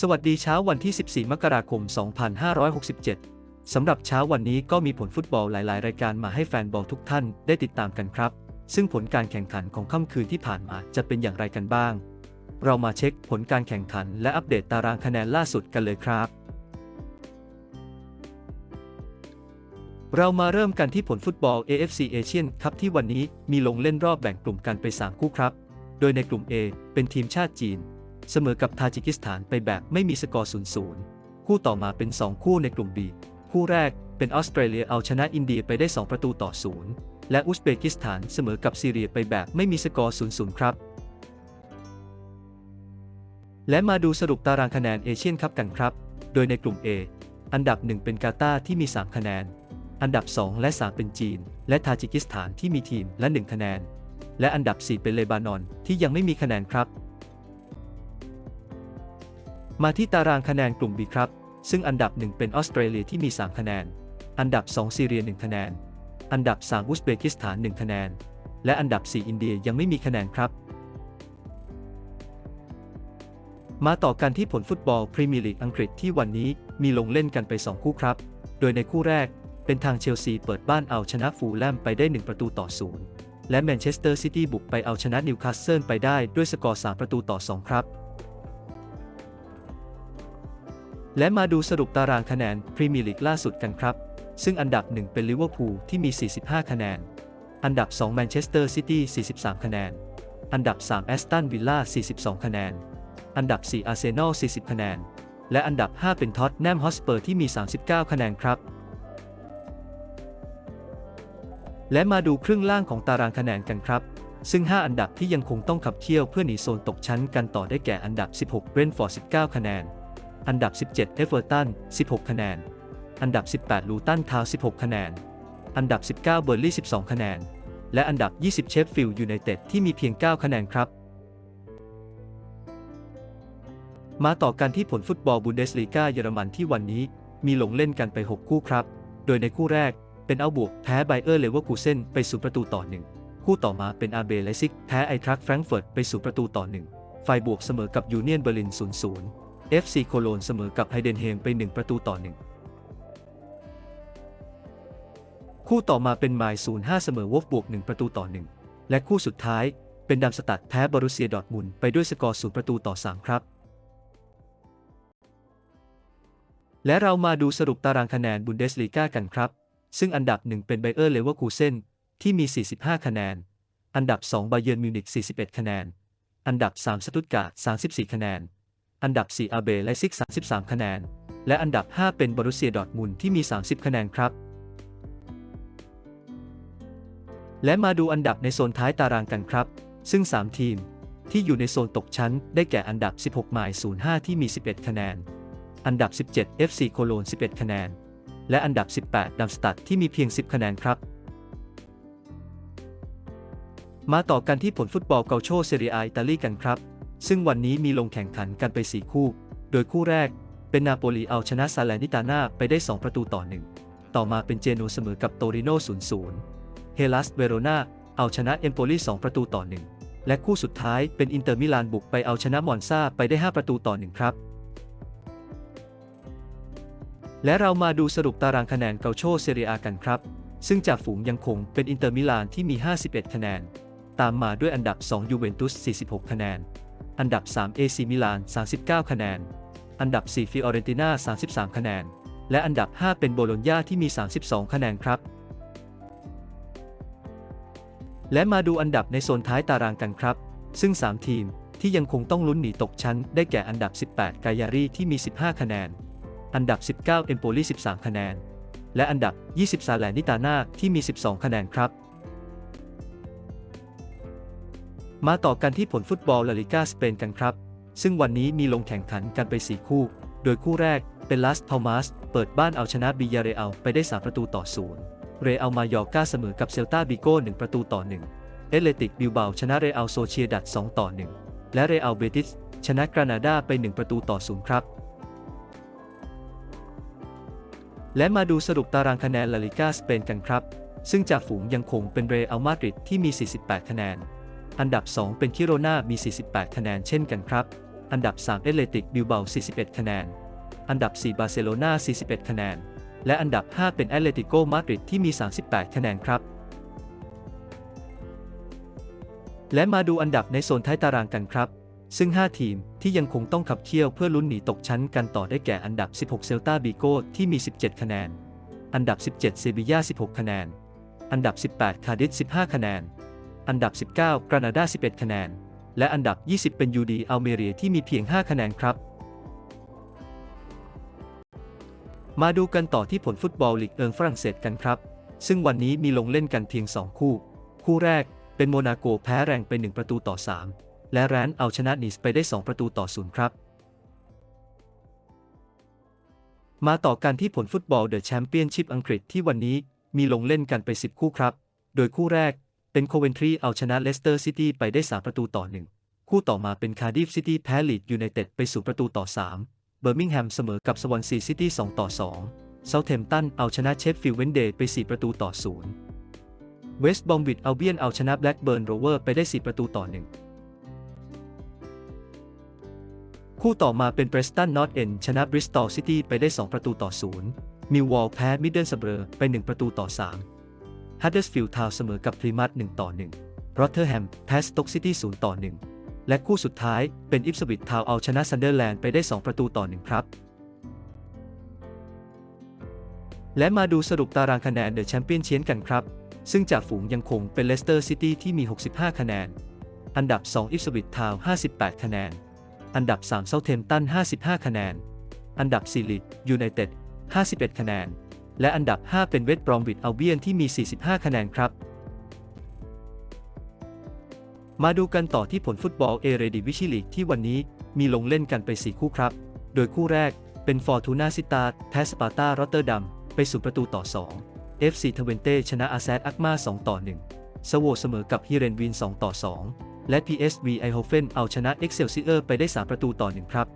สวัสดีเช้าวันที่ 14 มกราคม 2567 สำหรับเช้าวันนี้ก็มีผลฟุตบอลหลาย ๆ รายการมาให้แฟนบอลทุกท่านได้ติดตามกันครับ ซึ่งผลการแข่งขันของค่ำคืนที่ผ่านมาจะเป็นอย่างไรกันบ้าง เรามาเช็คผลการแข่งขันและอัปเดตตารางคะแนนล่าสุดกันเลยครับ เรามาเริ่มกันที่ผลฟุตบอล AFC Asian ครับที่วันนี้มีลงเล่นรอบแบ่งกลุ่มกันไป 3 คู่ครับ โดยในกลุ่ม A เป็นทีมชาติจีน เสมอกับทาจิกิสถานไปแบบไม่มีสกอร์0-0 คู่ต่อมาเป็น 2 คู่ในกลุ่ม B คู่แรกเป็นออสเตรเลียเอาชนะอินเดียไปได้ 2 ประตูต่อ0และอุซเบกิสถานเสมอกับซีเรียไปแบบไม่มีสกอร์0-0 ครับ และมาดูสรุปตารางคะแนนเอเชียนคัพกันครับ โดยในกลุ่ม A อันดับ 1 เป็นกาตาร์ที่มี 3 คะแนน อันดับ 2 และ 3 เป็นจีน และทาจิกิสถานที่มีทีมละ 1 คะแนน และอันดับ 4 เป็นเลบานอนที่ยังไม่มีคะแนนครับ มาที่ตารางคะแนนกลุ่ม B ครับ ซึ่งอันดับ 1 เป็นออสเตรเลียที่มี 3 คะแนน อันดับ 2 ซีเรีย 1 คะแนน อันดับ 3 อุซเบกิสถาน 1 คะแนน และอันดับ 4 อินเดียยังไม่มีคะแนนครับ มาต่อกันที่ผลฟุตบอลพรีเมียร์ลีกอังกฤษที่วันนี้มีลงเล่นกันไป 2 คู่ครับ โดยในคู่แรกเป็นทางเชลซีเปิดบ้านเอาชนะฟูลแลมไปได้ 1 ประตูต่อ0และแมนเชสเตอร์ซิตี้บุกไปเอาชนะนิวคาสเซิลไปได้ด้วยสกอร์ 3 ประตูต่อ 2 ครับ และมาดูสรุปตารางคะแนนพรีเมียร์ลีกล่าสุดกันครับ ซึ่งอันดับ 1 เป็นลิเวอร์พูลที่มี 45 คะแนน อันดับ 2 แมนเชสเตอร์ซิตี้ 43 คะแนน อันดับ 3 แอสตันวิลล่า 42 คะแนน อันดับ 4 อาร์เซนอล 40 คะแนน และอันดับ 5 เป็นท็อตแนมฮอสเปอร์ที่มี 39 คะแนนครับ และมาดูครึ่งล่างของตารางคะแนนกันครับซึ่ง 5 อันดับที่ยังคงต้องขับเคี่ยวเพื่อหนีโซนตกชั้นกันต่อได้แก่อันดับ 16 เบรนฟอร์ด 19 คะแนน อันดับ 17 เอเวอร์ตัน 16 คะแนน อันดับ 18 ลูตันทาว 16 คะแนน อันดับ 19 เบอร์ลี่ 12 คะแนน และอันดับ 20 เชฟฟิลด์ยูไนเต็ดที่มีเพียง 9 คะแนนครับ มาต่อกันที่ผลฟุตบอลบุนเดสลีกาเยอรมันที่วันนี้ มีลงเล่นกันไป 6 คู่ครับ โดยในคู่แรกเป็นเอาบวกแพ้ไบเออร์เลเวอร์คูเซนไปสู่ประตูต่อ1คู่ต่อมาเป็นอาเบไลซิกแพ้ไอทรัคแฟรงก์เฟิร์ตไปสู่ประตูต่อ1ไฟบวกเสมอกับยูเนียนเบอร์ลิน 0-0 FC โคโลนเสมอกับไฮเดนเฮมไป 1 ประตูต่อ 1 คู่ต่อมาเป็นไมล์05 เสมอวอฟบวก 1 ประตูต่อ 1 และคู่สุดท้ายเป็นดัมสตัดแพ้บอรุเซียดอร์ทมุนไปด้วยสกอร์0ประตูต่อ 3 ครับ และเรามาดูสรุปตารางคะแนนบุนเดสลีกากันครับ ซึ่งอันดับ 1 เป็นไบเออร์เลเวอร์คูเซนที่มี 45 คะแนน อันดับ 2 บาเยิร์นมิวนิก41 คะแนน อันดับ 3 สตุตการ์ด34 คะแนน อันดับ 4 อาเบไลซิก 33 คะแนน และอันดับ 5 เป็นบอรุเซียดอทมุนที่มี 30 คะแนนครับ และมาดูอันดับในโซนท้ายตารางกันครับ ซึ่ง 3 ทีม ที่อยู่ในโซนตกชั้น ได้แก่อันดับ 16หมาย05 ที่มี 11 คะแนน อันดับ 17 FC โคโลน 11 คะแนน และอันดับ 18 ดัมสตัดที่มีเพียง 10 คะแนนครับมาต่อกันที่ผลฟุตบอลเกาโชเซเรียอิตาลีกันครับ ซึ่งวันนี้มีลงแข่งขันกันไป 4 คู่ โดยคู่แรกเป็นนาโปลีเอาชนะซาเลนิตาน่าไปได้ 2 ประตูต่อ 1 ต่อมาเป็นเจโนเสมอกับโตริโน 0-0 เฮลัสเวโรนาเอาชนะเอมโปลี 2 ประตูต่อ 1 และคู่สุดท้ายเป็นอินเตอร์มิลานบุกไปเอาชนะมอนซาไปได้ 5 ประตูต่อ 1 ครับ และเรามาดูสรุปตารางคะแนนเกาโชเซเรียกันครับ ซึ่งจากฝูงยังคงเป็นอินเตอร์มิลานที่มี 51 คะแนน ตามมาด้วยอันดับ 2 ยูเวนตุส 46 คะแนน อันดับ3เอซีมิลาน 39 คะแนน อันดับ 4 ฟิออเรนติน่า 33 คะแนน และอันดับ 5 เป็นโบโลญญาที่มี 32 คะแนนครับ และมาดูอันดับในโซนท้ายตารางกันครับ ซึ่ง 3 ทีมที่ยังคงต้องลุ้นหนีตกชั้น ได้แก่อันดับ 18 กายารีที่มี 15 คะแนน อันดับ 19 เอมโปลี 13 คะแนน และอันดับ 20 ซาแลนิตาน่าที่มี 12 คะแนนครับ มาต่อกันที่ผลฟุตบอลลาลิกาสเปนกันครับ ซึ่งวันนี้มีลงแข่งขันกันไป 4 คู่ โดยคู่แรกเป็นลาสพามัสเปิดบ้านเอาชนะบิยาเรอัลไปได้ 3 ประตูต่อ0เรอัลมายอร์กาเสมอกับเซลตาบิโก้1ประตูต่อ 1 เอเลติกบิลเบาชนะเรอัลโซเชียดัด2ต่อ 1 และเรอัลเบติสชนะกรานาดาไป 1 ประตูต่อ0ครับ และมาดูสรุปตารางคะแนนลาลิกาสเปนกันครับ ซึ่งจากฝูงยังคงเป็นเรอัลมาดริดที่มี 48 คะแนน อันดับ 2 เป็นคิโรนามี 48 คะแนนเช่นกันครับ อันดับ 3 เอเลติกบิลเบา 41 คะแนน อันดับ 4 บาร์เซโลนา41 คะแนน และอันดับ 5 เป็นแอตเลติโกมาดริดที่มี 38 คะแนนครับ และมาดูอันดับในโซนท้ายตารางกันครับ ซึ่ง 5 ทีมที่ยังคงต้องขับเคี่ยวเพื่อลุ้นหนีตกชั้นกันต่อได้แก่อันดับ 16 เซลตาบิโกที่มี 17 คะแนน อันดับ 17 เซบียา16 คะแนน อันดับ 18 คาดิส15 คะแนน อันดับ 19 กรานาดา 11 คะแนน และอันดับ 20 เป็นยูดีอัลเมเรียที่มีเพียง 5 คะแนนครับ มาดูกันต่อที่ผลฟุตบอลลีกเอิงฝรั่งเศสกันครับ ซึ่งวันนี้มีลงเล่นกันเพียง 2 คู่ คู่แรกเป็นโมนาโกแพ้แรงไป 1 ประตูต่อ 3 และแรนเอาชนะนิสไปได้ 2 ประตูต่อ 0 ครับ มาต่อกันที่ผลฟุตบอลเดอะแชมเปี้ยนชิพอังกฤษที่วันนี้มีลงเล่นกันไป 10 คู่ครับ โดยคู่แรก เป็นโคเวนทรีเอาชนะเลสเตอร์ซิตี้ไปได้ 3 ประตูต่อ 1 คู่ต่อมาเป็นคาร์ดิฟซิตี้แพ้ลีดยูไนเต็ดไปสู่ประตูต่อ 3 เบอร์มิงแฮมเสมอกับสวอนซีซิตี้ 2 ต่อ 2 เซาเทมตันเอาชนะเชฟฟิลด์เวนเดย์ไป 4 ประตูต่อ 0 เวสต์บอมวิดเอัลเบียนเอาชนะแบล็กเบิร์นโรเวอร์ไปได้ 4 ประตูต่อ 1คู่ต่อมาเป็นเบรสตันนอตเอนชนะบริสตอลซิตี้ไปได้ 2 ประตูต่อ 0 มิลวอลแพ้มิดเดิลสเบอร์ไป 1 ประตูต่อ 3 ฮัตเดอร์สฟิลด์ทาวเสมอกับพรีมัต1ต่อ1รอตเทอร์แฮมแพ้สต็อกซิตี้0ต่อ1และคู่สุดท้ายเป็นอิฟสวิตทาวเอาชนะซันเดอร์แลนด์ไปได้ 2 ประตูต่อ 1 ครับ และมาดูสรุปตารางคะแนนเดอะแชมเปี้ยนเชียนกันครับ ซึ่งจากฝูงยังคงเป็นเลสเตอร์ซิตี้ที่มี 65 คะแนน อันดับ 2 อิฟสวิตทาว58 คะแนน อันดับ 3 เซาเทมตัน 55 คะแนน อันดับ 4 ลีดยูไนเต็ด 51 คะแนน และอันดับ 5 เป็นเวสต์บรอมวิดอัลเบียนที่มี 45 คะแนนครับ มาดูกันต่อที่ผลฟุตบอลเอเรดิวิชิลีกที่วันนี้มีลงเล่นกันไป 4 คู่ครับ โดยคู่แรกเป็นฟอร์ตูนาซิตาแพ้สปาร์ตารอตเตอร์ดัมไปสู่ประตูต่อ 2 FC ทเวนเต้ชนะอาแซดอักมา 2 ต่อ 1 สโวเสมอกับฮิเรนวิน 2 ต่อ 2 และ PSV ไอโฮเฟนเอาชนะเอ็กเซลซิเออร์ไปได้ 3 ประตูต่อ 1 ครับ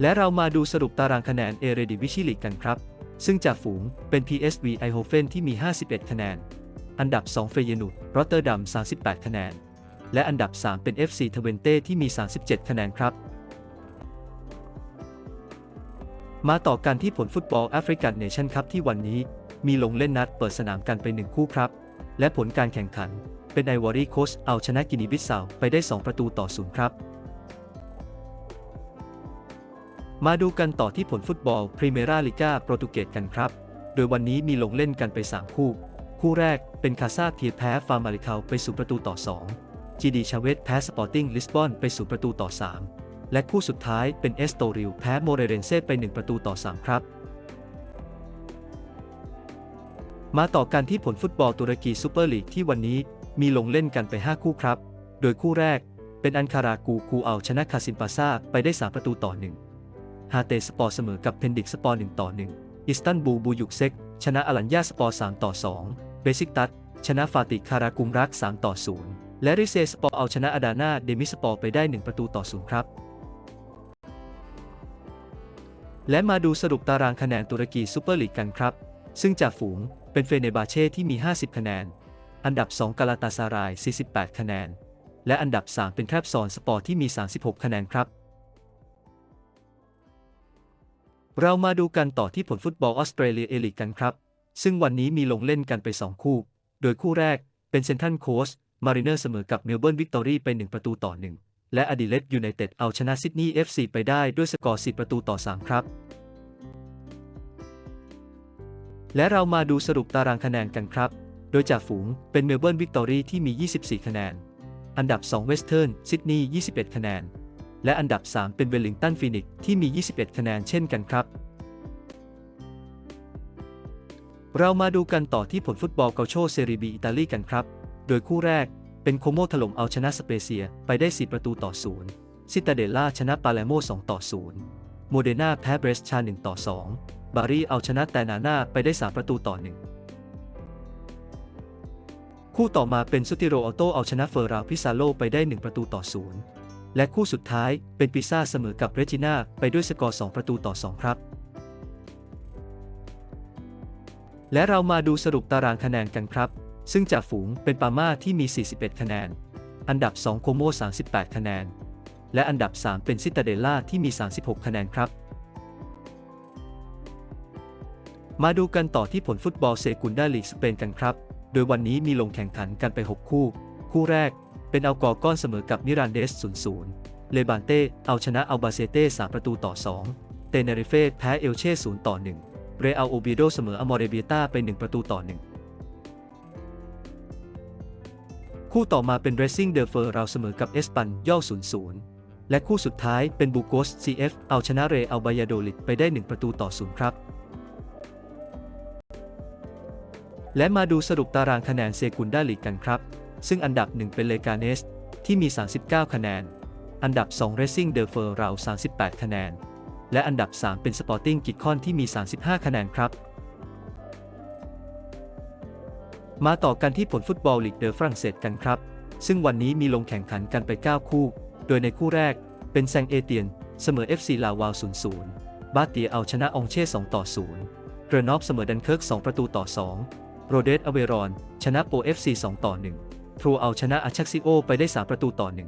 และเรามาดูสรุปตารางคะแนนเอเรดิวิชิลีกกันครับ ซึ่งจากฝูงเป็น PSV ไอโฮเฟนที่มี 51 คะแนน อันดับ 2 เฟเยนูดรอตเตอร์ดัม 38 คะแนน และอันดับ 3 เป็น FC ทเวนเต้ที่มี 37 คะแนนครับ มาต่อกันที่ผลฟุตบอลแอฟริกันเนชั่นคัพที่วันนี้ มีลงเล่นนัดเปิดสนามกันไป1คู่ครับ และผลการแข่งขัน เป็นไอวอรี่โคสเอาชนะกินีบิสซาวไปได้ 2 ประตูต่อ0ครับ มาดูกันต่อที่ผลฟุตบอลพรีเมราลิก้าโปรตุเกสกันครับ โดยวันนี้มีลงเล่นกันไป 3 คู่ คู่แรกเป็นคาซาเทียแพ้ฟาร์มาริคาไปสู่ประตูต่อ 2 จีดีชาเวตแพ้สปอร์ติ้งลิสบอนไปสู่ประตูต่อ 3 และคู่สุดท้ายเป็นเอสโตริลแพ้โมเรเรนเซ่ไป 1 ประตูต่อ 3 ครับ มาต่อกันที่ผลฟุตบอลตุรกีซูเปอร์ลีกที่วันนี้มีลงเล่นกันไป 5 คู่ครับ โดยคู่แรกเป็นอันคารากูคูเอาชนะคาซิมปาซาไปได้ 3 ประตูต่อ 1 ฮาเตสปอร์เสมอกับเพนดิกสปอร์1ต่อ 1 อิสตันบูลบูยุกเซก ชนะอลัญญาสปอร์3ต่อ 2 เบซิกตัสชนะฟาติคารากุมรัก3ต่อ 0 และริเซสปอร์เอาชนะอาดานาเดมิสปอร์ไปได้ 1 ประตูต่อ 0 ครับ และมาดูสรุปตารางคะแนนตุรกีซูเปอร์ลีกกันครับ ซึ่งจากฝูงเป็นเฟเนบาเช่ที่มี 50 คะแนน อันดับ 2กาลาตาซาราย 48 คะแนน และอันดับ 3 เป็นแทบซอนสปอร์ที่มี 36 คะแนนครับ เรามาดูกันต่อที่ผลฟุตบอลออสเตรเลียเอลิกกันครับ ซึ่งวันนี้มีลงเล่นกันไป 2 คู่ โดยคู่แรกเป็นเซนทันโคสมาริเนอร์เสมอกับเมลเบิร์นวิกตอรี่ไป 1 ประตูต่อ 1 และอดิเลตยูไนเต็ดเอาชนะซิดนีย์ FC ไปได้ด้วยสกอร์4ประตูต่อ 3 ครับ และเรามาดูสรุปตารางคะแนนกันครับ โดยจากฝูงเป็นเมลเบิร์นวิกตอรี่ที่มี 24 คะแนน อันดับ 2 เวสเทิร์นซิดนีย์ 21 คะแนน และอันดับ 3 เป็นเวลลิงตันฟีนิกซ์ที่มี 21 คะแนนเช่นกันครับ เรามาดูกันต่อที่ผลฟุตบอลเกาโชเซรีบีอิตาลีกันครับ โดยคู่แรกเป็นโคโมถล่มเอาชนะสเปเซียไปได้ 4 ประตูต่อ0ซิตาเดล่าชนะปาเลโม2ต่อ0โมเดนาแพ้เบรสชา1ต่อ 2 บารีเอาชนะแตนาน่าไปได้ 3 ประตูต่อ 1คู่ต่อมาเป็นซุติโรออโตเอาชนะเฟอร์ราพิซาโลไปได้ 1 ประตูต่อ0 และคู่สุดท้ายเป็นปิซ่าเสมอกับเรจิน่าไปด้วยสกอร์ 2 ประตูต่อ 2 ครับ และเรามาดูสรุปตารางคะแนนกันครับ ซึ่งจากฝูงเป็นปาม่าที่มี 41 คะแนน อันดับ 2 โคโม 38 คะแนน และอันดับ 3 เป็นซิตาเดล่าที่มี 36 คะแนนครับ มาดูกันต่อที่ผลฟุตบอลเซกุนดาลีกสเปนกันครับ โดยวันนี้มีลงแข่งขันกันไป 6 คู่ คู่แรก เป็นเอากอร์ก้อนเสมอกับมิรันเดส 0-0 เลบานเต้เอาชนะอัลบาเซเต้3ประตูต่อ 2 เตเนริเฟ่แพ้เอลเช่ 0 ต่อ 1 เรอัลโอบิโดเสมออมอเรเบียตาไป 1 ประตูต่อ 1 คู่ต่อมาเป็น Racing d e f e r เราเสมอกับเอสปันย่อ 0-0 และคู่สุดท้ายเป็นบูโกส CF เอฟเอาชนะเรอัลบายาโดลิดไปได้ 1 ประตูต่อ 0 ครับและมาดูสรุปตารางคะแนนเซกุนด้าลีกกันครับ ซึ่งอันดับ 1 เป็นเลกาเนสที่มี 39 คะแนน อันดับ 2 Racing d e f e r เรา38 คะแนน และอันดับ 3 เป็น Sporting กิจคอนที่มี 35 คะแนนครับ มาต่อกันที่ผลฟุตบอลลีกเดอฝรั่งเศสกันครับ ซึ่งวันนี้มีลงแข่งขันกันไป 9 คู่ โดยในคู่แรกเป็นแซงเอเตียน เสมอ FC ลาวาว 0-0 บาเตียเอาชนะองเช่ 2 ต่อ 0 เกรนอฟเสมอดันเคิร์ก 2 ประตูต่อ 2 โรเดสอเวรอน ชนะโป FC 2ต่อ 1 ทรูเอาชนะอาชักซิโอไปได้ 3 ประตูต่อ1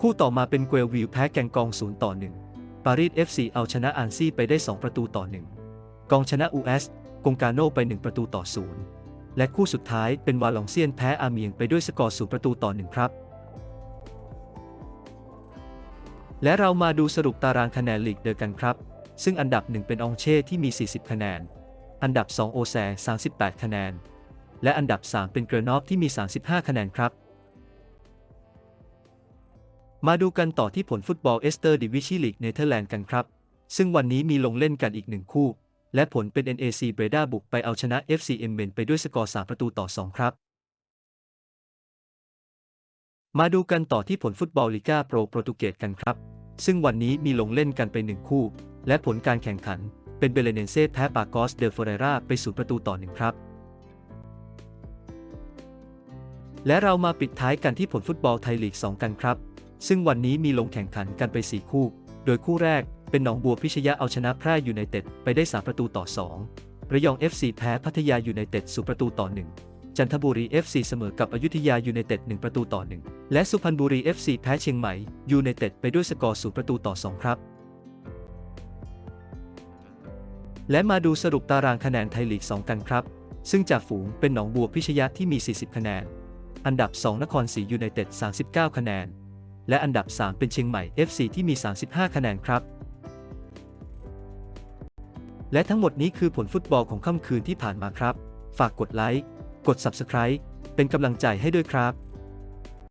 คู่ต่อมาเป็นเกวลวิวแพ้แกงกอง 0 ต่อ 1 ปารีส FC เอาชนะอันซี่ไปได้ 2 ประตูต่อ 1 กองชนะ US กงกาโนไป 1 ประตูต่อ 0 และคู่สุดท้ายเป็นวาลองเซียนแพ้อาเมียงไปด้วยสกอร์ 0 ประตูต่อ 1 ครับ และเรามาดูสรุปตารางคะแนนลีกเดอกันครับ ซึ่งอันดับ 1 เป็นองเช่ที่มี 40 คะแนน อันดับ 2 โอแซ38 คะแนน และอันดับ 3 เป็นเกรนอฟที่มี 35 คะแนนครับ มาดูกันต่อที่ผลฟุตบอลเอสเตอร์ดิวิชีลีกเนเธอร์แลนด์กันครับ ซึ่งวันนี้มีลงเล่นกันอีกหนึ่งคู่ และผลเป็น NAC Breda บุกไปเอาชนะ FC m เ e n ไปด้วยสกอร์ 3 ประตูต่อ 2 ครับมาดูกันต่อที่ผลฟุตบอลลิก้าโปรโปรตุเกสกันครับ ซึ่งวันนี้มีลงเล่นกันไปหนึ่งคู่ และผลการแข่งขัน เป็นเบเลเนเซ่แพ้ปากอสเดลเฟเรราไปศูนย์ประตูต่อหนึ่งครับ และเรามาปิดท้ายกันที่ผลฟุตบอลไทยลีก 2 กันครับ ซึ่งวันนี้มีลงแข่งขันกันไป 4 คู่ โดยคู่แรกเป็นหนองบัวพิชยะเอาชนะแพร่ยูไนเต็ดไปได้ 3 ประตูต่อ 2 ระยอง FC แพ้พัทยายูไนเต็ดสูประตูต่อ 1 จันทบุรี FC เสมอกับอยุธยายูไนเต็ด 1 ประตูต่อ 1 และสุพรรณบุรี FC แพ้เชียงใหม่ยูไนเต็ดไปด้วยสกอร์สูประตูต่อ 2 ครับ และมาดูสรุปตารางคะแนนไทยลีก 2 กันครับ ซึ่งจากฝูงเป็นหนองบัวพิชยะที่มี 40 คะแนน อันดับ 2 นครศรียูไนเต็ด 39 คะแนน และอันดับ 3 เป็นเชียงใหม่ FC ที่มี 35 คะแนนครับ และทั้งหมดนี้คือผลฟุตบอลของค่ำคืนที่ผ่านมาครับ ฝากกดไลค์ กด Subscribe เป็นกำลังใจให้ด้วยครับ